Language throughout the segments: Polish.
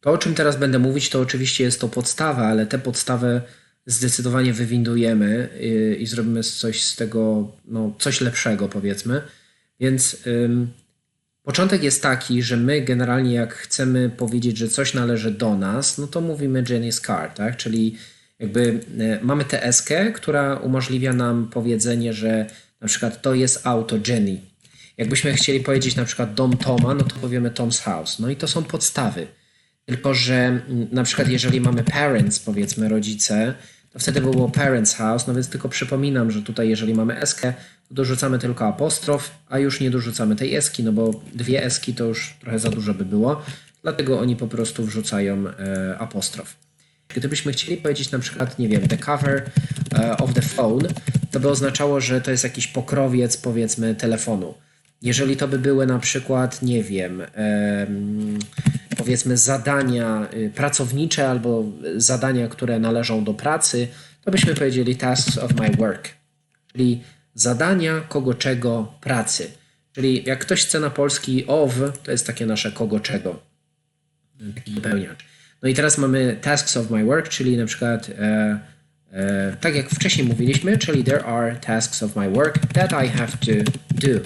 To, o czym teraz będę mówić, to oczywiście jest to podstawa, ale tę podstawę zdecydowanie wywindujemy i, i zrobimy coś z tego, no, coś lepszego, powiedzmy. Więc ym, początek jest taki, że my generalnie, jak chcemy powiedzieć, że coś należy do nas, no to mówimy Jenny's car, tak? Czyli jakby y, mamy tę eskę, która umożliwia nam powiedzenie, że na przykład to jest auto Jenny. Jakbyśmy chcieli powiedzieć na przykład dom Toma, no to powiemy Tom's house. No i to są podstawy. Tylko, że na przykład jeżeli mamy parents, powiedzmy rodzice, to wtedy by było parents house, no więc tylko przypominam, że tutaj jeżeli mamy eskę, to dorzucamy tylko apostrof, a już nie dorzucamy tej eski, no bo dwie eski to już trochę za dużo by było, dlatego oni po prostu wrzucają e, apostrof. Gdybyśmy chcieli powiedzieć na przykład, nie wiem, the cover e, of the phone, to by oznaczało, że to jest jakiś pokrowiec, powiedzmy, telefonu. Jeżeli to by były na przykład, nie wiem, powiedzmy zadania y, pracownicze albo zadania, które należą do pracy, to byśmy powiedzieli tasks of my work, czyli zadania kogo czego pracy. Czyli jak ktoś chce na polski of, to jest takie nasze kogo czego, taki dopełniacz. No i teraz mamy tasks of my work, czyli na przykład e, e, tak jak wcześniej mówiliśmy, czyli there are tasks of my work that I have to do.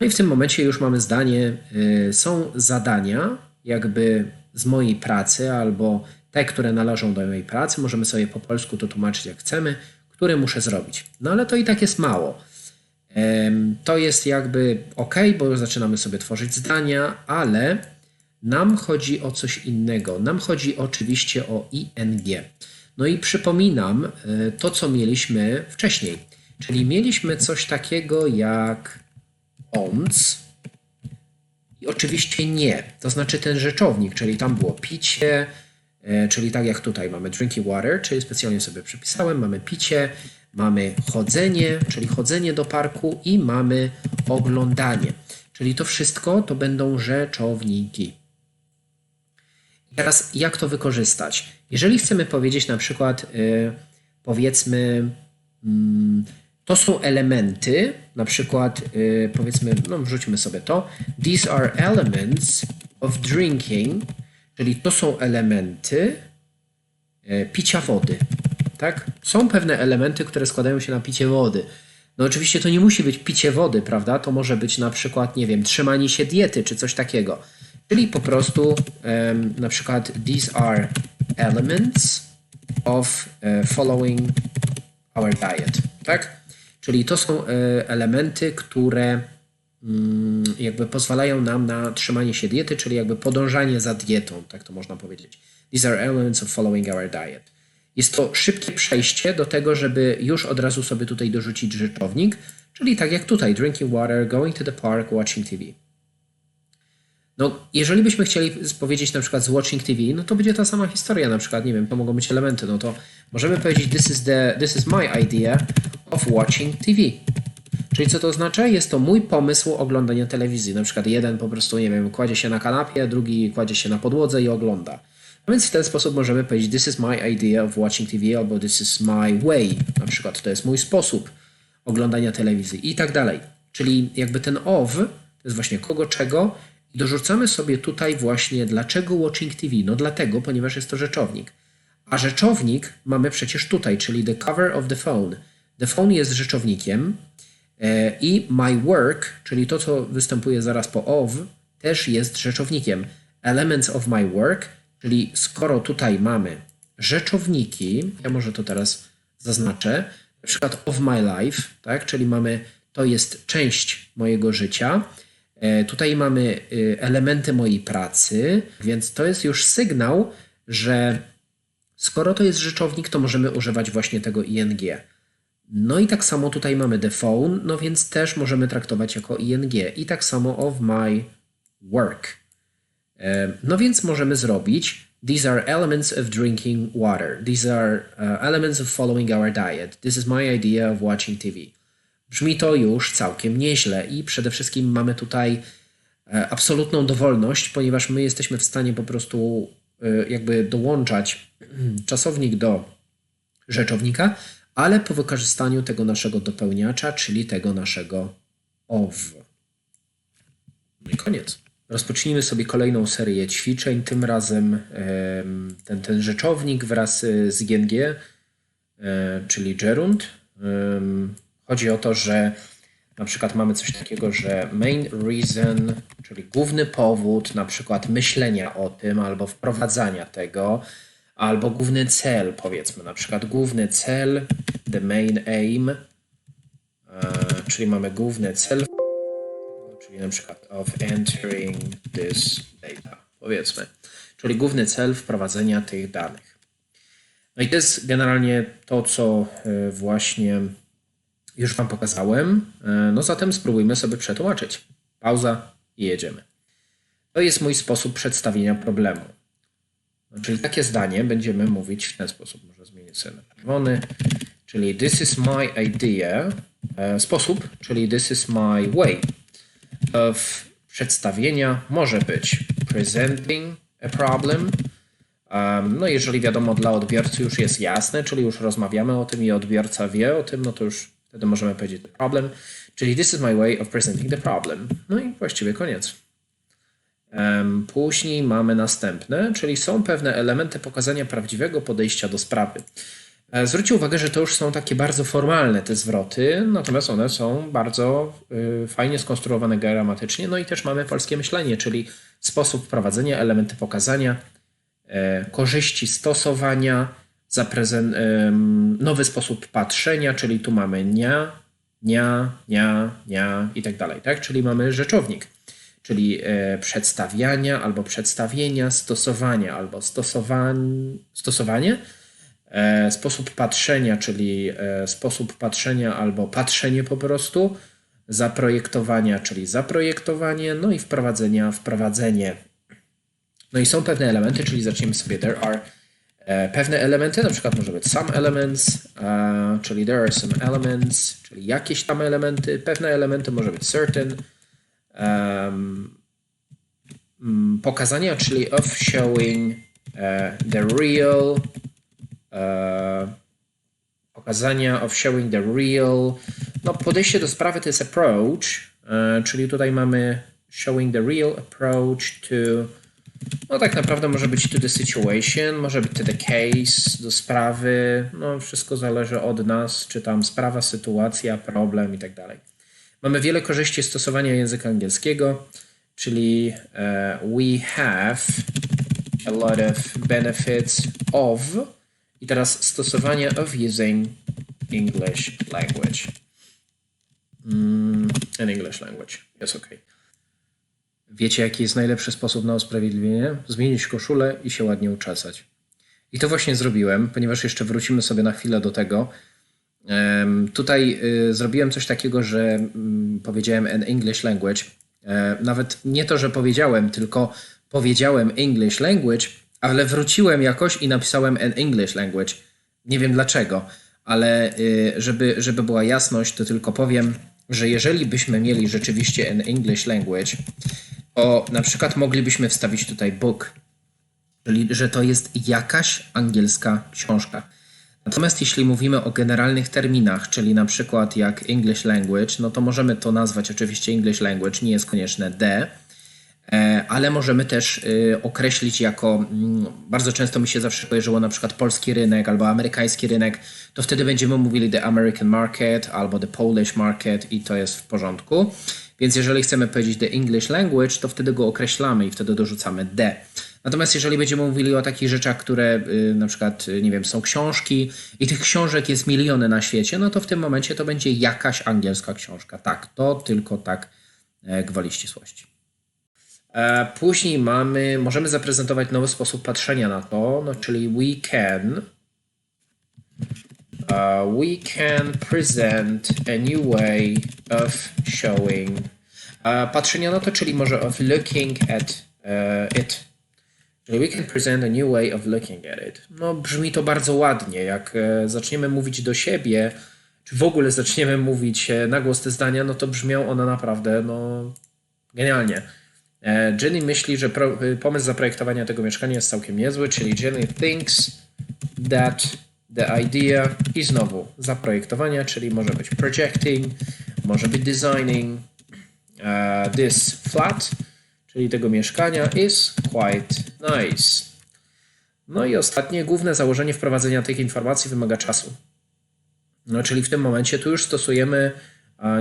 No i w tym momencie już mamy zdanie, y, są zadania jakby z mojej pracy albo te, które należą do mojej pracy, możemy sobie po polsku to tłumaczyć jak chcemy, które muszę zrobić. No ale to i tak jest mało. To jest jakby ok, bo zaczynamy sobie tworzyć zdania, ale nam chodzi o coś innego. Nam chodzi oczywiście o ing. No i przypominam y, to, co mieliśmy wcześniej. Czyli mieliśmy coś takiego jak ons. I oczywiście nie. To znaczy ten rzeczownik, czyli tam było picie, e, czyli tak jak tutaj mamy drinking water, czyli specjalnie sobie przepisałem, mamy picie, mamy chodzenie, czyli chodzenie do parku i mamy oglądanie. Czyli to wszystko to będą rzeczowniki. Teraz jak to wykorzystać? Jeżeli chcemy powiedzieć na przykład, yy, powiedzmy, yy, to są elementy, na przykład yy, powiedzmy, no wrzućmy sobie to. These are elements of drinking, czyli to są elementy yy, picia wody. Tak? Są pewne elementy, które składają się na picie wody. No oczywiście to nie musi być picie wody, prawda? To może być na przykład, nie wiem, trzymanie się diety czy coś takiego. Czyli po prostu um, na przykład these are elements of uh, following our diet, tak? Czyli to są e, elementy, które mm, jakby pozwalają nam na trzymanie się diety, czyli jakby podążanie za dietą, tak to można powiedzieć. These are elements of following our diet. Jest to szybkie przejście do tego, żeby już od razu sobie tutaj dorzucić rzeczownik, czyli tak jak tutaj, drinking water, going to the park, watching TV. No, jeżeli byśmy chcieli powiedzieć na przykład z watching TV, no to będzie ta sama historia, na przykład, nie wiem, to mogą być elementy, no to możemy powiedzieć this is, the, this is my idea of watching TV. Czyli co to oznacza? Jest to mój pomysł oglądania telewizji. Na przykład jeden po prostu, nie wiem, kładzie się na kanapie, drugi kładzie się na podłodze i ogląda. A więc w ten sposób możemy powiedzieć this is my idea of watching TV albo this is my way. Na przykład to jest mój sposób oglądania telewizji i tak dalej. Czyli jakby ten of to jest właśnie kogo czego dorzucamy sobie tutaj właśnie dlaczego watching TV. No dlatego, ponieważ jest to rzeczownik. A rzeczownik mamy przecież tutaj, czyli the cover of the phone. The phone jest rzeczownikiem e, i my work, czyli to, co występuje zaraz po of, też jest rzeczownikiem. Elements of my work, czyli skoro tutaj mamy rzeczowniki, ja może to teraz zaznaczę, na przykład of my life, tak, czyli mamy to jest część mojego życia. E, tutaj mamy e, elementy mojej pracy, więc to jest już sygnał, że skoro to jest rzeczownik, to możemy używać właśnie tego ing. No i tak samo tutaj mamy the phone, no więc też możemy traktować jako ing. I tak samo of my work. E, no więc możemy zrobić These are elements of drinking water. These are uh, elements of following our diet. This is my idea of watching TV. Brzmi to już całkiem nieźle i przede wszystkim mamy tutaj e, absolutną dowolność, ponieważ my jesteśmy w stanie po prostu jakby dołączać czasownik do rzeczownika, ale po wykorzystaniu tego naszego dopełniacza, czyli tego naszego of. No i koniec. rozpocznijmy sobie kolejną serię ćwiczeń. Tym razem ten, ten rzeczownik wraz z ING, e, czyli gerund. Chodzi o to, że na przykład mamy coś takiego, że main reason, czyli główny powód na przykład myślenia o tym albo wprowadzania tego, albo główny cel, powiedzmy, na przykład główny cel, the main aim, e, czyli mamy główny cel, czyli na przykład of entering this data, powiedzmy, czyli główny cel wprowadzenia tych danych. No i to jest generalnie to, co e, właśnie już Wam pokazałem. E, no zatem spróbujmy sobie przetłumaczyć. Pauza i jedziemy. To jest mój sposób przedstawienia problemu. Czyli takie zdanie będziemy mówić w ten sposób. Może zmienić sobie na czerwony. Czyli this is my idea. E, sposób, czyli this is my way of przedstawienia może być presenting a problem. No jeżeli wiadomo dla odbiorcy już jest jasne, czyli już rozmawiamy o tym i odbiorca wie o tym, no to już wtedy możemy powiedzieć the problem, czyli this is my way of presenting the problem. No i właściwie koniec. Później mamy następne, czyli są pewne elementy pokazania prawdziwego podejścia do sprawy. E, zwróćcie uwagę, że to już są takie bardzo formalne te zwroty, natomiast one są bardzo y, fajnie skonstruowane gramatycznie. No i też mamy polskie myślenie, czyli sposób wprowadzenia, elementy pokazania, e, korzyści stosowania, nowy sposób patrzenia, czyli tu mamy nia, nia, nia, nia i tak dalej, tak? Czyli mamy rzeczownik, czyli e, przedstawiania albo przedstawienia, stosowania albo stosowań, stosowanie, e, sposób patrzenia, czyli e, sposób patrzenia albo patrzenie po prostu, zaprojektowania, czyli zaprojektowanie, no i wprowadzenia, wprowadzenie. No i są pewne elementy, czyli zaczniemy sobie there are pewne elementy, na przykład może być some elements, uh, czyli there are some elements, czyli jakieś tam elementy. Pewne elementy może być certain. Um, pokazania, czyli of showing uh, the real. Pokazania of showing the real. No, podejście do sprawy to jest approach, czyli tutaj mamy showing the real approach to no tak naprawdę może być to the situation, może być to the case, do sprawy, no wszystko zależy od nas, czy tam sprawa, sytuacja, problem i tak dalej. Mamy wiele korzyści stosowania języka angielskiego, czyli uh, we have a lot of benefits of i teraz stosowanie of using English language. Mm, an English language. Jest ok. Wiecie, jaki jest najlepszy sposób na usprawiedliwienie? Zmienić koszulę i się ładnie uczesać. I to właśnie zrobiłem, ponieważ jeszcze wrócimy sobie na chwilę do tego. Tutaj y, zrobiłem coś takiego, że mm, powiedziałem an English language. E, nawet nie to, że powiedziałem, tylko powiedziałem English language, ale wróciłem jakoś i napisałem an English language. Nie wiem dlaczego, ale y, żeby, żeby była jasność, to tylko powiem, że jeżeli byśmy mieli rzeczywiście an English language, o na przykład moglibyśmy wstawić tutaj book, czyli że to jest jakaś angielska książka. Natomiast jeśli mówimy o generalnych terminach, czyli na przykład jak English language, no to możemy to nazwać oczywiście English language, nie jest konieczne D, e, ale możemy też y, określić jako, mm, bardzo często mi się zawsze kojarzyło na przykład polski rynek albo amerykański rynek, to wtedy będziemy mówili the American market albo the Polish market i to jest w porządku. Więc jeżeli chcemy powiedzieć the English language, to wtedy go określamy i wtedy dorzucamy the. Natomiast jeżeli będziemy mówili o takich rzeczach, które y, na przykład, y, nie wiem, są książki i tych książek jest miliony na świecie, no to w tym momencie to będzie jakaś angielska książka. Tak, to tylko tak e, gwoli ścisłości. E, później mamy, możemy zaprezentować nowy sposób patrzenia na to, no, czyli we can uh, we can present a new way of showing uh, patrzenia na to, czyli może of looking at uh, it. Czyli we can present a new way of looking at it. No brzmi to bardzo ładnie. Jak e, zaczniemy mówić do siebie, czy w ogóle zaczniemy mówić e, na głos te zdania, no to brzmią one naprawdę no, genialnie. E, Jenny myśli, że pomysł zaprojektowania tego mieszkania jest całkiem niezły, czyli Jenny thinks that the idea i znowu zaprojektowania, czyli może być projecting, może być designing uh, this flat, czyli tego mieszkania is quite nice. No i ostatnie, główne założenie wprowadzenia tych informacji wymaga czasu. No, czyli w tym momencie tu już stosujemy,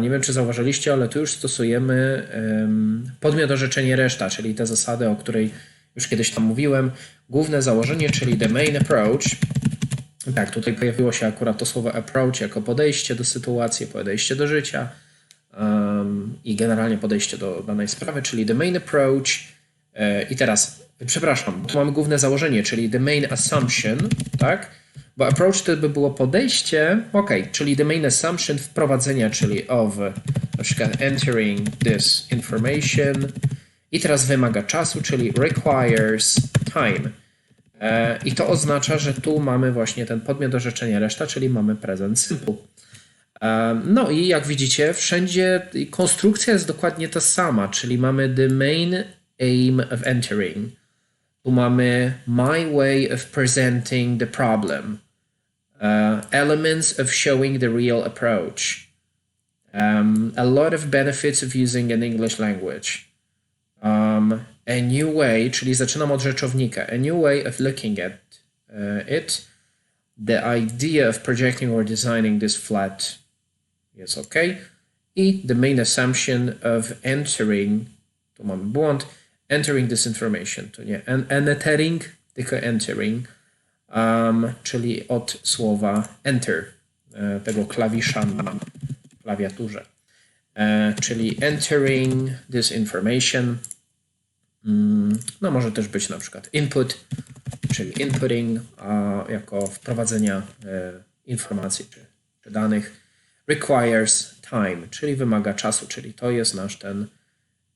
nie wiem czy zauważyliście, ale tu już stosujemy um, podmiot orzeczenie reszta, czyli te zasady, o której już kiedyś tam mówiłem. Główne założenie, czyli the main approach. Tak, tutaj pojawiło się akurat to słowo approach jako podejście do sytuacji, podejście do życia um, i generalnie podejście do danej sprawy, czyli the main approach. E, I teraz, przepraszam, tu mamy główne założenie, czyli the main assumption, tak? Bo approach to by było podejście, ok, czyli the main assumption wprowadzenia, czyli of na przykład entering this information. I teraz wymaga czasu, czyli requires time. E, I to oznacza, że tu mamy właśnie ten podmiot orzeczenia reszta, czyli mamy present simple. E, No i jak widzicie, wszędzie konstrukcja jest dokładnie ta sama, czyli mamy the main aim of entering. Tu mamy my way of presenting the problem. Uh, elements of showing the real approach. Um, a lot of benefits of using an English language. Um, a new way, czyli zaczynam od rzeczownika. A new way of looking at uh, it. The idea of projecting or designing this flat jest ok. I the main assumption of entering, tu mamy błąd, entering this information, to nie en- entering, tylko entering, um, czyli od słowa enter, e, tego klawisza na klawiaturze. E, czyli entering this information, no może też być na przykład input, czyli inputting, a jako wprowadzenia e, informacji czy, czy danych, requires time, czyli wymaga czasu, czyli to jest nasz ten,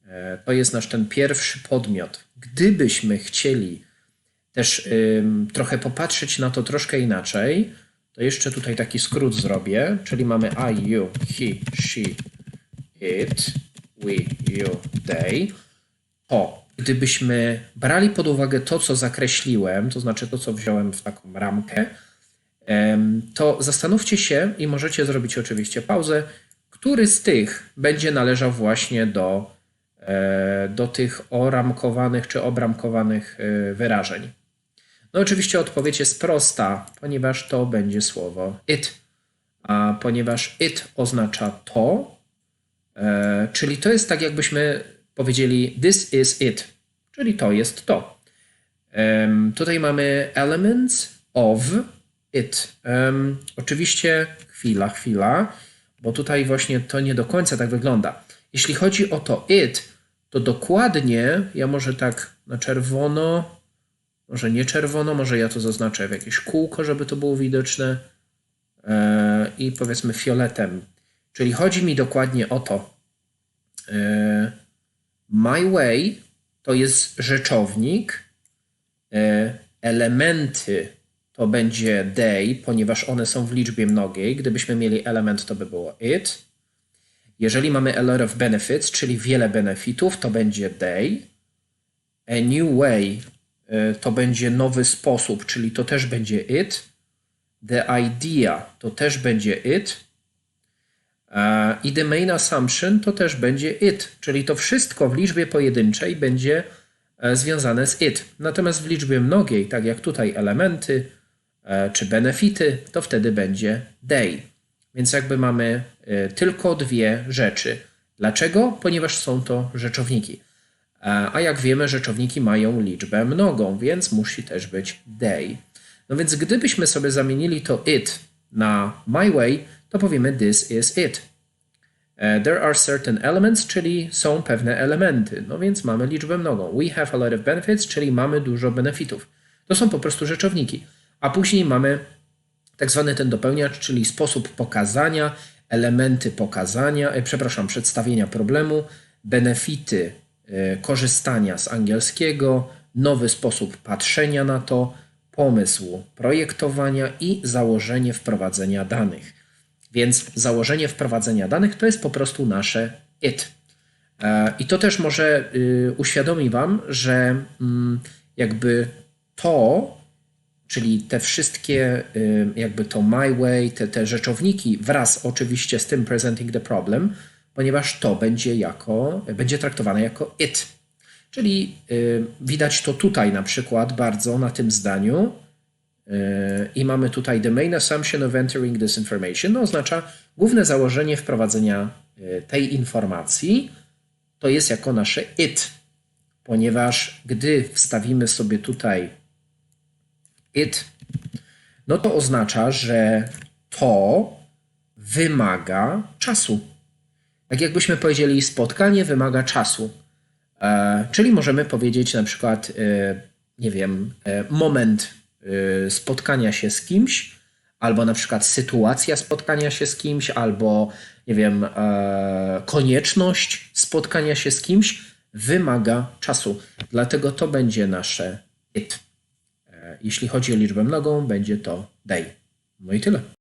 e, to jest nasz ten pierwszy podmiot. Gdybyśmy chcieli też trochę popatrzeć na to troszkę inaczej, to jeszcze tutaj taki skrót zrobię, czyli mamy I, you, he, she, it, we, you, they. O, gdybyśmy brali pod uwagę to, co zakreśliłem, to znaczy to, co wziąłem w taką ramkę, to zastanówcie się i możecie zrobić oczywiście pauzę, który z tych będzie należał właśnie do, e, do tych oramkowanych czy obramkowanych e, wyrażeń. No oczywiście odpowiedź jest prosta, ponieważ to będzie słowo it. A ponieważ it oznacza to, e, czyli to jest tak jakbyśmy powiedzieli this is it, czyli to jest to. Em, tutaj mamy elements of it. Em, oczywiście chwila, chwila, bo tutaj właśnie to nie do końca tak wygląda. Jeśli chodzi o to it, to dokładnie, ja może tak na czerwono, może nie czerwono, może ja to zaznaczę w jakieś kółko, żeby to było widoczne e, i powiedzmy fioletem. Czyli chodzi mi dokładnie o to. E, my way to jest rzeczownik, e, elementy to będzie they, ponieważ one są w liczbie mnogiej. Gdybyśmy mieli element, to by było it. Jeżeli mamy a lot of benefits, czyli wiele benefitów, to będzie they. A new way y, to będzie nowy sposób, czyli to też będzie it. The idea to też będzie it. E, I the main assumption to też będzie it, czyli to wszystko w liczbie pojedynczej będzie e, związane z it. Natomiast w liczbie mnogiej, tak jak tutaj elementy e, czy benefity, to wtedy będzie they. Więc jakby mamy tylko dwie rzeczy. Dlaczego? Ponieważ są to rzeczowniki. A jak wiemy, rzeczowniki mają liczbę mnogą, więc musi też być they. No więc gdybyśmy sobie zamienili to it na my way, to powiemy this is it. E, There are certain elements, czyli są pewne elementy. No więc mamy liczbę mnogą. We have a lot of benefits, czyli mamy dużo benefitów. To są po prostu rzeczowniki. A później mamy tak zwany ten dopełniacz, czyli sposób pokazania, elementy pokazania, e, przepraszam, przedstawienia problemu, benefity e, korzystania z angielskiego, nowy sposób patrzenia na to, pomysł projektowania i założenie wprowadzenia danych. Więc założenie wprowadzenia danych to jest po prostu nasze it. E, I to też może y, uświadomi Wam, że mm, jakby to, czyli te wszystkie, y, jakby to my way, te, te rzeczowniki wraz oczywiście z tym presenting the problem, ponieważ to będzie jako, będzie traktowane jako it. Czyli y, widać to tutaj na przykład bardzo na tym zdaniu. Y, I mamy tutaj the main assumption of entering this information. No, oznacza główne założenie wprowadzenia y, tej informacji to jest jako nasze it, ponieważ gdy wstawimy sobie tutaj it, no to oznacza, że to wymaga czasu. Tak jakbyśmy powiedzieli, spotkanie wymaga czasu. E, czyli możemy powiedzieć na przykład, e, nie wiem, e, moment e, spotkania się z kimś, albo na przykład sytuacja spotkania się z kimś, albo nie wiem, e, konieczność spotkania się z kimś wymaga czasu. Dlatego to będzie nasze it. E, jeśli chodzi o liczbę mnogą, będzie to day. No i tyle.